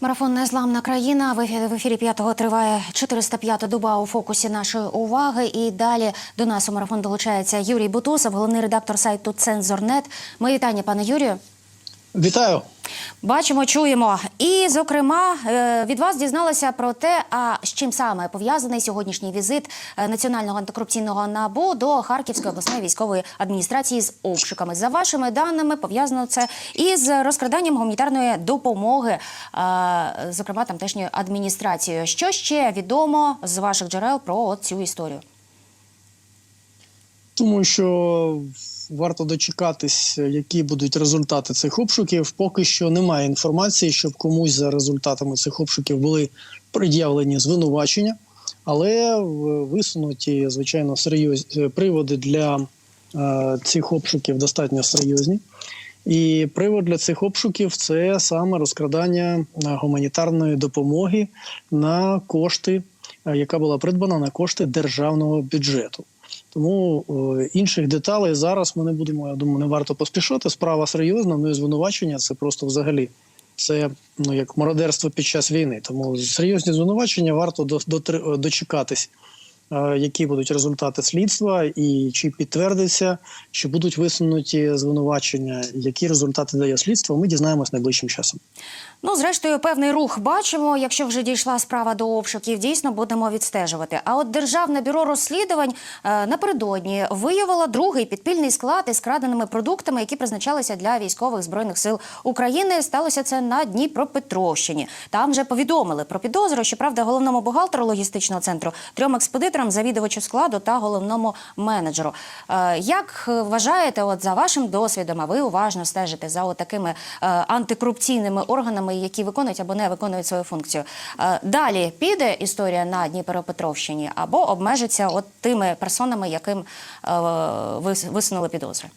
Марафон Незламна країна. В ефірі, п'ятого триває 405-та доба у фокусі нашої уваги. І далі до нас у марафон долучається Юрій Бутусов, головний редактор сайту Цензорнет. Мої вітання, пане Юрію. Вітаю. Бачимо, чуємо. І, зокрема, е, від вас дізналася про те, а з чим саме пов'язаний сьогоднішній візит е, Національного антикорупційного набу до Харківської обласної військової адміністрації з обшуками. За вашими даними, пов'язано це із розкраданням гуманітарної допомоги, е, зокрема тамтешньою адміністрацією. Що ще відомо з ваших джерел про цю історію? Думаю, що варто дочекатись, які будуть результати цих обшуків. Поки що немає інформації, щоб комусь за результатами цих обшуків були пред'явлені звинувачення, але висунуті, звичайно, серйозні приводи для е, цих обшуків достатньо серйозні. І привод для цих обшуків це саме розкрадання е, гуманітарної допомоги на кошти, е, яка була придбана на кошти державного бюджету. Тому о, інших деталей зараз ми не будемо. Я думаю, не варто поспішати. Справа серйозна, ну і звинувачення це просто взагалі це ну як мародерство під час війни. Тому серйозні звинувачення варто до, до, дочекатись, е, які будуть результати слідства, і чи підтвердиться, чи будуть висунуті звинувачення, які результати дає слідство. Ми дізнаємось найближчим часом. Ну, зрештою, певний рух бачимо. Якщо вже дійшла справа до обшуків, дійсно будемо відстежувати. А от державне бюро розслідувань е, напередодні виявило другий підпільний склад із краденими продуктами, які призначалися для військових збройних сил України. Сталося це на Дніпропетровщині. Там вже повідомили про підозру. Щоправда, головному бухгалтеру логістичного центру, трьом експедиторам, завідувачу складу та головному менеджеру. Е, як вважаєте, от за вашим досвідом, а ви уважно стежите за такими е, антикорупційними органами? які виконують або не виконують свою функцію. Е, Далі піде історія на Дніпропетровщині або обмежиться от тими персонами, яким висунули підозри.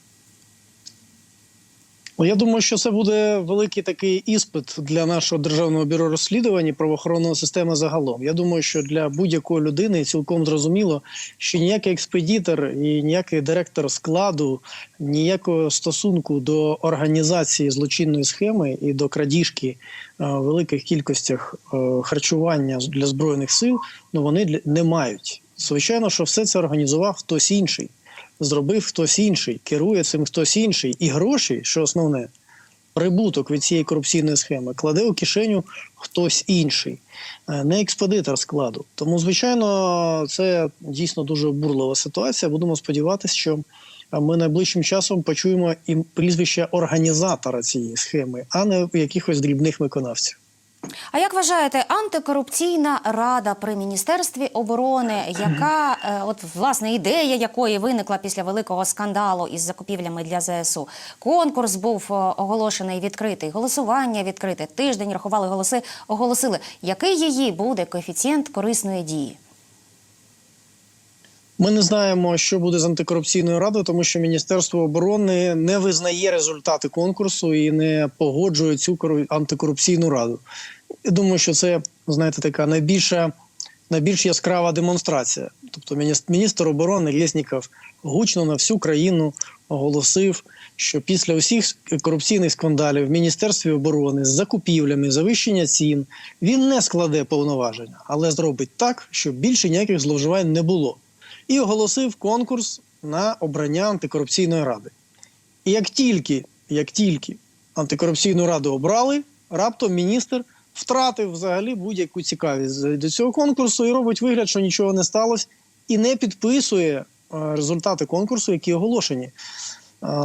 Ну, я думаю, що це буде великий такий іспит для нашого державного бюро розслідувань і правоохоронної системи загалом. Я думаю, що для будь-якої людини цілком зрозуміло, що ніякий експедітор і ніякий директор складу ніякого стосунку до організації злочинної схеми і до крадіжки е, в великих кількостях е, харчування для збройних сил, ну вони не мають. Звичайно, що все це організував хтось інший зробив хтось інший, керує цим хтось інший, і гроші, що основне, прибуток від цієї корупційної схеми, кладе у кишеню хтось інший, не експедитор складу. Тому, звичайно, це дійсно дуже обурлива ситуація. Будемо сподіватися, що ми найближчим часом почуємо і прізвище організатора цієї схеми, а не якихось дрібних виконавців. А як вважаєте, антикорупційна рада при міністерстві оборони, яка е, от власне ідея якої виникла після великого скандалу із закупівлями для ЗСУ? Конкурс був е, оголошений відкритий, голосування відкрите. Тиждень рахували голоси, оголосили. Який її буде коефіцієнт корисної дії? Ми не знаємо, що буде з антикорупційною радою, тому що Міністерство оборони не визнає результати конкурсу і не погоджує цю антикорупційну раду. Я думаю, що це знаєте така найбільша, найбільш яскрава демонстрація. Тобто, міністр оборони Резніков гучно на всю країну оголосив, що після усіх корупційних скандалів в міністерстві оборони з закупівлями, завищення цін він не складе повноваження, але зробить так, щоб більше ніяких зловживань не було і оголосив конкурс на обрання антикорупційної ради. І як тільки як тільки антикорупційну раду обрали, раптом міністр втратив взагалі будь-яку цікавість до цього конкурсу і робить вигляд, що нічого не сталося, і не підписує е, результати конкурсу, які оголошені.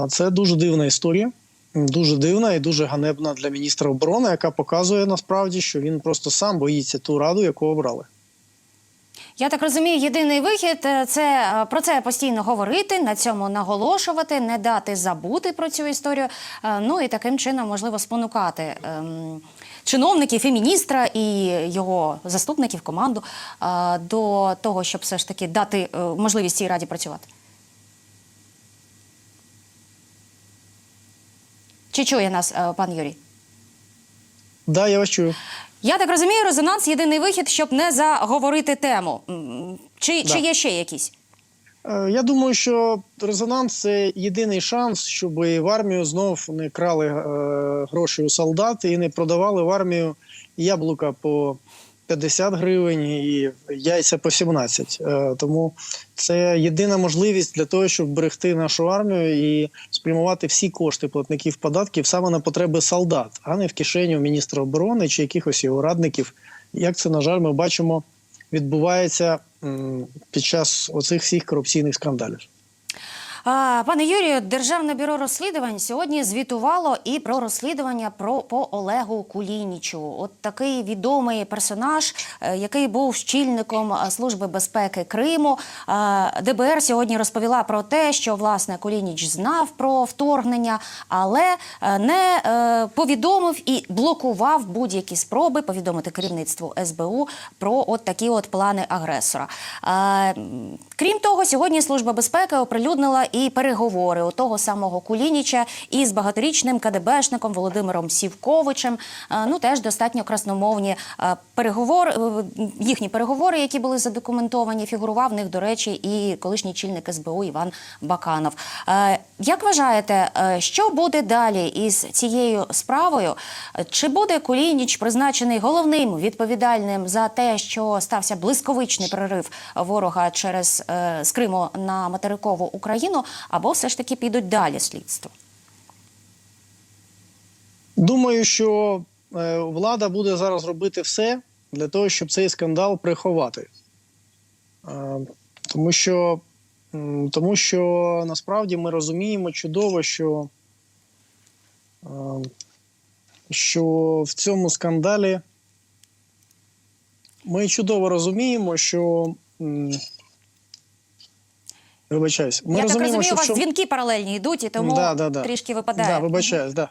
Це дуже дивна історія. Дуже дивна і дуже ганебна для міністра оборони, яка показує насправді, що він просто сам боїться ту раду, яку обрали. Я так розумію, єдиний вихід е, це е, про це постійно говорити, на цьому наголошувати, не дати забути про цю історію. Е, ну і таким чином можливо спонукати ем, чиновників і міністра, і його заступників, команду до того, щоб все ж таки дати можливість цій раді працювати. Чи чує нас пан Юрій? Да, я вас чую. Я так розумію, резонанс єдиний вихід, щоб не заговорити тему. Чи, Да. чи є ще якісь? Е, Я думаю, що резонанс це єдиний шанс, щоб в армію знов не крали е, гроші у солдат і не продавали в армію яблука по 50 гривень і яйця по 17. Е, тому це єдина можливість для того, щоб берегти нашу армію і спрямувати всі кошти платників податків саме на потреби солдат, а не в кишеню міністра оборони чи якихось його радників. Як це, на жаль, ми бачимо, відбувається під час оцих всіх корупційних скандалів. Пане Юрію, Державне бюро розслідувань сьогодні звітувало і про розслідування про по Олегу Кулінічу. От такий відомий персонаж, е, який був щільником е, служби безпеки Криму. Е, ДБР сьогодні розповіла про те, що власне Кулініч знав про вторгнення, але не повідомив і блокував будь-які спроби повідомити керівництву СБУ про от такі от плани агресора. Крім того, сьогодні служба безпеки оприлюднила і переговори у того самого Кулініча із багаторічним КДБшником Володимиром Сівковичем. Е, Ну теж достатньо красномовні е, переговори. е, Їхні переговори, які були задокументовані, фігурував в них, до речі, і колишній чільник СБУ Іван Баканов. Як вважаєте, що буде далі із цією справою? Чи буде Кулініч призначений головним відповідальним за те, що стався блискавичний прорив ворога через з Криму на материкову Україну, або все ж таки підуть далі слідство? Думаю, що е, влада буде зараз робити все для того, щоб цей скандал приховати. Е, тому що, тому що насправді ми розуміємо чудово, що, е, що в цьому скандалі ми чудово розуміємо, що. Вибачаюсь. Ми Я так розумію, що у вас дзвінки паралельні йдуть, і тому Да, да, да. трішки випадає. Да, вибачаюсь, да.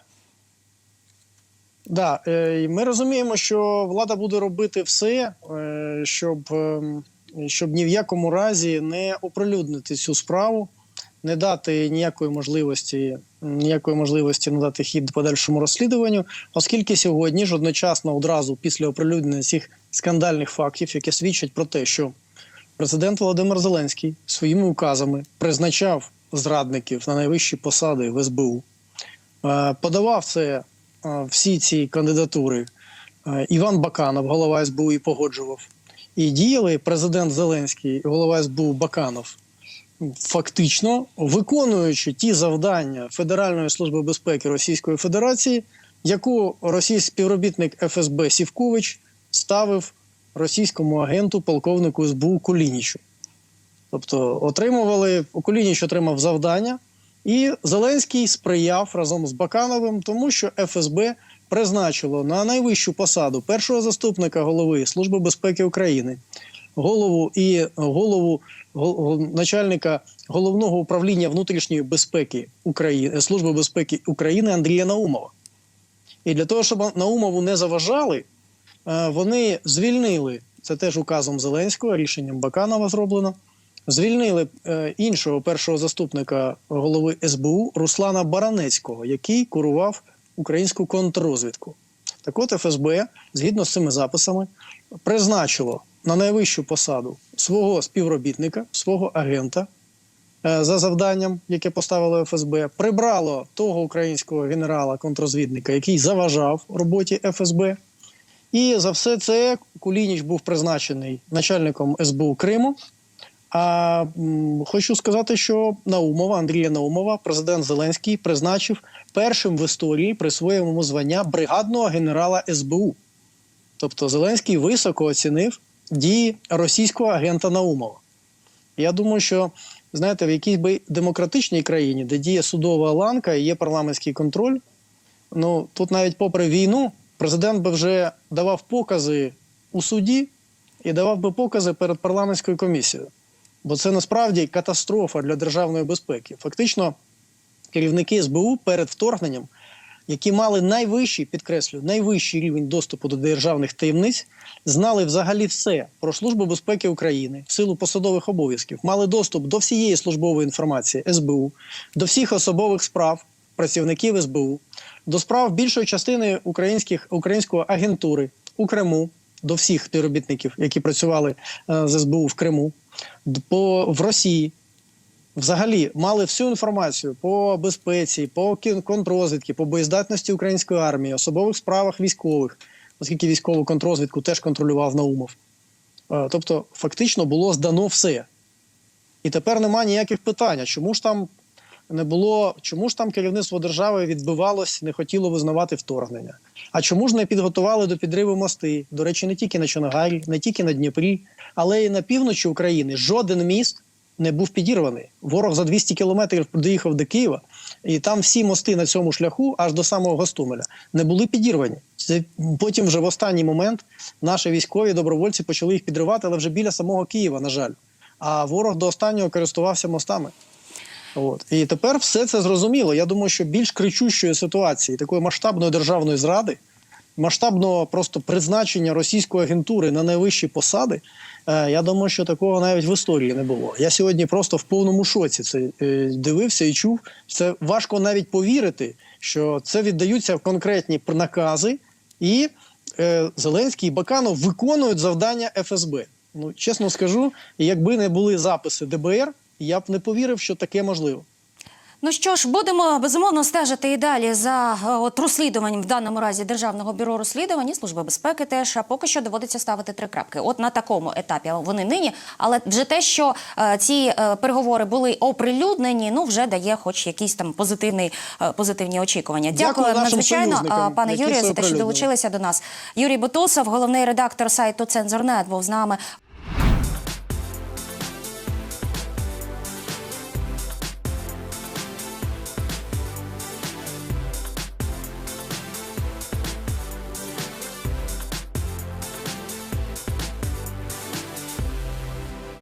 Да, е, ми розуміємо, що влада буде робити все, е, щоб, ем, щоб ні в якому разі не оприлюднити цю справу, не дати ніякої можливості, ніякої можливості надати хід подальшому розслідуванню, оскільки сьогодні ж одночасно одразу після оприлюднення цих скандальних фактів, які свідчать про те, що президент Володимир Зеленський своїми указами призначав зрадників на найвищі посади в СБУ, е, подавав це е, всі ці кандидатури. Е, Іван Баканов, голова СБУ, і погоджував. І діяли президент Зеленський, голова СБУ Баканов, фактично виконуючи ті завдання Федеральної служби безпеки Російської Федерації, яку російський співробітник ФСБ Сівкович ставив російському агенту полковнику СБУ Кулінічу. Тобто отримували Кулініч отримав завдання, і Зеленський сприяв разом з Бакановим, тому що ФСБ призначило на найвищу посаду першого заступника голови Служби безпеки України, голову і голову гол- гол- начальника головного управління внутрішньої безпеки України Служби безпеки України Андрія Наумова. І для того, щоб Наумову не заважали, вони звільнили це теж указом Зеленського, рішенням Баканова зроблено. Звільнили е, іншого першого заступника голови СБУ Руслана Баранецького, який курував українську контррозвідку. Так от ФСБ, згідно з цими записами, призначило на найвищу посаду свого співробітника, свого агента е, за завданням, яке поставило ФСБ, прибрало того українського генерала-контрозвідника, який заважав роботі ФСБ. І за все це Кулініч був призначений начальником СБУ Криму. А хочу сказати, що Наумова, Андрія Наумова, президент Зеленський призначив першим в історії присвоїв йому звання бригадного генерала СБУ. Тобто Зеленський високо оцінив дії російського агента Наумова. Я думаю, що знаєте, в якійсь би демократичній країні, де діє судова ланка і є парламентський контроль, ну тут навіть попри війну, президент би вже давав покази у суді і давав би покази перед парламентською комісією. Бо це насправді катастрофа для державної безпеки. Фактично, керівники СБУ перед вторгненням, які мали найвищий, підкреслюю, найвищий рівень доступу до державних таємниць, знали взагалі все про Службу безпеки України в силу посадових обов'язків, мали доступ до всієї службової інформації СБУ, до всіх особових справ працівників СБУ, до справ більшої частини українських української агентури у Криму, до всіх співробітників, які працювали е, з СБУ в Криму, по в Росії. взагалі мали всю інформацію по безпеці, по контррозвідки, по боєздатності української армії, особових справах військових, оскільки військову контррозвідку теж контролював Наумов. Е, Тобто, фактично було здано все. І тепер немає ніяких питань. Чому ж там не було, чому ж там керівництво держави відбивалось, не хотіло визнавати вторгнення? А чому ж не підготували до підриву мости? До речі, не тільки на Чоногарі, не тільки на Дніпрі, але й на півночі України жоден міст не був підірваний. Ворог за 200 кілометрів доїхав до Києва, і там всі мости на цьому шляху, аж до самого Гостомеля, не були підірвані. Це потім, вже в останній момент, наші військові добровольці почали їх підривати, але вже біля самого Києва, на жаль. А ворог до останнього користувався мостами. От і тепер все це зрозуміло. Я думаю, що більш кричущої ситуації, такої масштабної державної зради, масштабного просто призначення російської агентури на найвищі посади. е, Я думаю, що такого навіть в історії не було. Я сьогодні просто в повному шоці це е, дивився і чув. Це важко навіть повірити, що це віддаються конкретні накази, і е, Зеленський і Баканов виконують завдання ФСБ. Ну чесно скажу, якби не були записи ДБР, я б не повірив, що таке можливо. Ну що ж, будемо безумовно стежити і далі за е, от розслідуванням в даному разі Державного бюро розслідувань і Служби безпеки. Теж а поки що доводиться ставити три крапки. От на такому етапі вони нині. Але вже те, що е, ці е, переговори були оприлюднені, ну вже дає, хоч якісь там позитивний е, позитивні очікування. Дякую Дякую надзвичайно, пане Юрію, за те, що долучилися до нас. Юрій Бутусов, головний редактор сайту Цензорнет, був з нами.